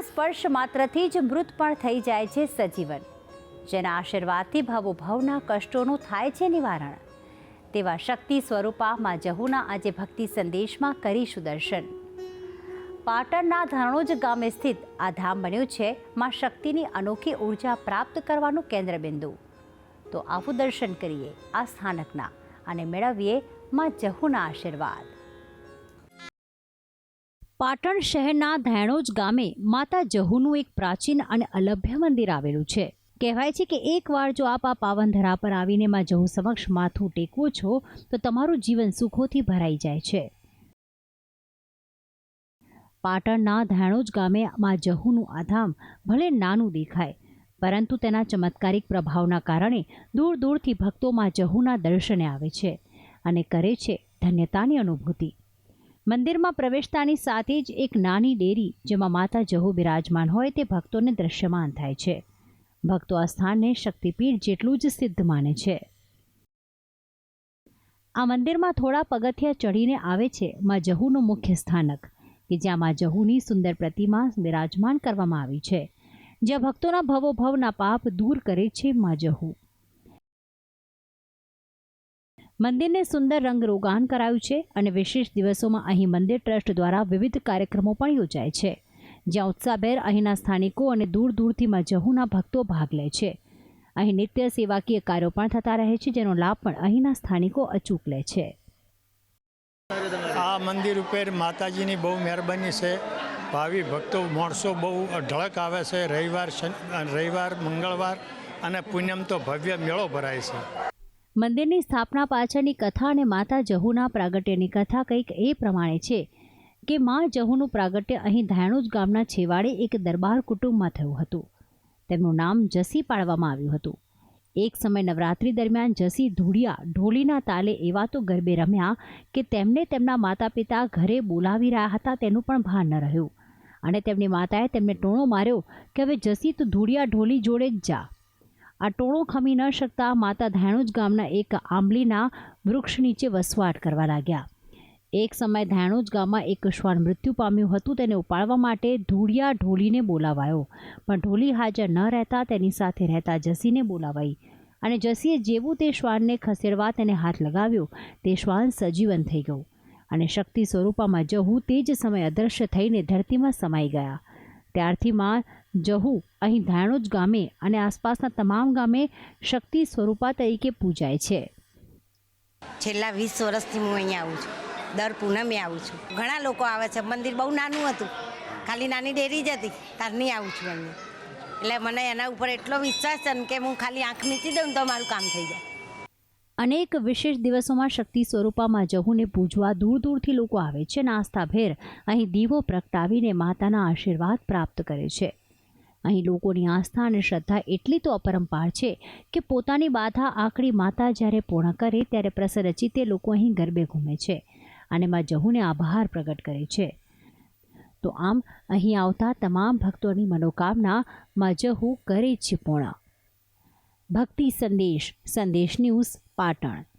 જેમના સ્પર્શ માત્રથી જ મૃત પણ થઈ જાય છે સજીવન. જેના આશીર્વાદથી ભાવોભાવના કષ્ટોનું થાય છે નિવારણ. તેવા શક્તિ સ્વરૂપા માં જહુના આજે ભક્તિ સંદેશમાં કરીશું દર્શન. પાટણના ધણોજ ગામે સ્થિત આ ધામ બન્યું છે માં શક્તિની અનોખી ઊર્જા પ્રાપ્ત કરવાનું કેન્દ્રબિંદુ. તો આવું દર્શન કરીએ આ સ્થાનકના અને મેળવીએ માં જહુના આશીર્વાદ. પાટણ શહેરના ધૈણોજ ગામે માતા જહુનું એક પ્રાચીન અને અલભ્ય મંદિર આવેલું છે. કહેવાય છે કે એકવાર જો આપ આ પાવન ધરા પર આવીને માં જહુ સમક્ષ માથું ટેકવો છો, તો તમારું જીવન સુખોથી ભરાઈ જાય છે. પાટણના ધૈણોજ ગામે માં જહુનું આ ધામ ભલે નાનું દેખાય, પરંતુ તેના ચમત્કારિક પ્રભાવના કારણે દૂર દૂરથી ભક્તો માં જહુના દર્શને આવે છે અને કરે છે ધન્યતાની અનુભૂતિ. મંદિરમાં પ્રવેશતાની સાથે જ એક નાની ડેરી, જેમાં માતા જહુ બિરાજમાન હોય તે ભક્તોને દ્રશ્યમાન થાય છે. ભક્તો આ સ્થાનને શક્તિપીઠ જેટલું જ સિદ્ધ માને છે. આ મંદિરમાં થોડા પગથિયા ચડીને આવે છે માં જહુનું મુખ્ય સ્થાનક, કે જ્યાં માં જહુની સુંદર પ્રતિમા બિરાજમાન કરવામાં આવી છે. જ્યાં ભક્તોના ભવોભવના પાપ દૂર કરે છે માં જહુ. મંદિરને સુંદર રંગ રોગાન કરાયું છે અને વિશેષ દિવસોમાં અહીં મંદિર ટ્રસ્ટ દ્વારા વિવિધ કાર્યક્રમો પણ યોજાય છે, જ્યાં ઉત્સાહભેર અહીંના સ્થાનિકો અને દૂર દૂરથી મજહુના ભક્તો ભાગ લે છે. અહીં નિત્ય સેવાકીય કાર્યો પણ થતા રહે છે, જેનો લાભ પણ અહીંના સ્થાનિકો અચૂક લે છે. આ મંદિર ઉપર માતાજીની બહુ મહેરબાની છે. ભાવિ ભક્તો, માણસો બહુ ઢળક આવે છે. રવિવાર રવિવાર, મંગળવાર અને પૂનમ તો ભવ્ય મેળો ભરાય છે. મંદિરની સ્થાપના પાછળની કથા અને માતા જહુના પ્રાગટ્યની કથા કંઈક એ પ્રમાણે છે કે મા જહુનું પ્રાગટ્ય અહીં ધાયણુજ ગામના છેવાડે એક દરબાર કુટુંબમાં થયું હતું. તેમનું નામ જસી પાડવામાં આવ્યું હતું. એક સમય નવરાત્રિ દરમિયાન જસી ધૂળિયા ઢોલીના તાલે એવા તો ગરબે રમ્યા કે તેમને તેમના માતા પિતા ઘરે બોલાવી રહ્યા હતા તેનું પણ ભાન ન રહ્યું. અને તેમની માતાએ તેમને ટોણો માર્યો કે હવે જસી તું ધૂળિયા ઢોલી જોડે જ જા. આ ટોળો ખમી ન શકતા માતા ધાણુજ ગામના એક આંબલીના વૃક્ષ નીચે વસવાટ કરવા લાગ્યા. એક સમય ધાણુજ ગામમાં એક શ્વાન મૃત્યુ પામ્યું હતું, તેને ઉપાડવા માટે ધૂળિયા ઢોલીને બોલાવાયો. પણ ઢોલી હાજર ન રહેતા તેની સાથે રહેતા જસીને બોલાવાઈ અને જસીએ જેવું તે શ્વાનને ખસેડવા તેને હાથ લગાવ્યો, તે શ્વાન સજીવન થઈ ગયું અને શક્તિ સ્વરૂપામાં જહુ તે જ સમય અદૃશ્ય થઈને ધરતીમાં સમાઈ ગયા. ત્યારથી માં જહુ અહીં ધાણોજ ગામે અને આસપાસના તમામ ગામે શક્તિ સ્વરૂપા તરીકે પૂજાય છે. છેલ્લા વીસ વર્ષથી હું અહીંયા આવું છું. દર પૂનમે આવું છું. ઘણા લોકો આવે છે. મંદિર બહુ નાનું હતું. ખાલી નાની ડેરી જ હતી. તારની આવું છું અહીંયા એટલે મને એના ઉપર એટલો વિશ્વાસ છે કે હું ખાલી આંખ મીચી દઉં તો મારું કામ થઈ જાય. અનેક વિશેષ દિવસોમાં શક્તિ સ્વરૂપામાં જહુને પૂજવા દૂર દૂરથી લોકો આવે છે. અને આસ્થાભેર અહીં દીવો પ્રગટાવીને માતાના આશીર્વાદ પ્રાપ્ત કરે છે. અહીં લોકોની આસ્થા અને શ્રદ્ધા એટલી તો અપરંપાર છે કે પોતાની બાધા આકડી માતા જ્યારે પૂર્ણ કરે ત્યારે પ્રસરચિતે લોકો અહીં ગરબે ઘૂમે છે અને માં જહુને આભાર પ્રગટ કરે છે. તો આમ અહીં આવતા તમામ ભક્તોની મનોકામના માં જહુ કરે છે પૂર્ણ. ભક્તિ સંદેશ સંદેશ ન્યૂઝ પાટણ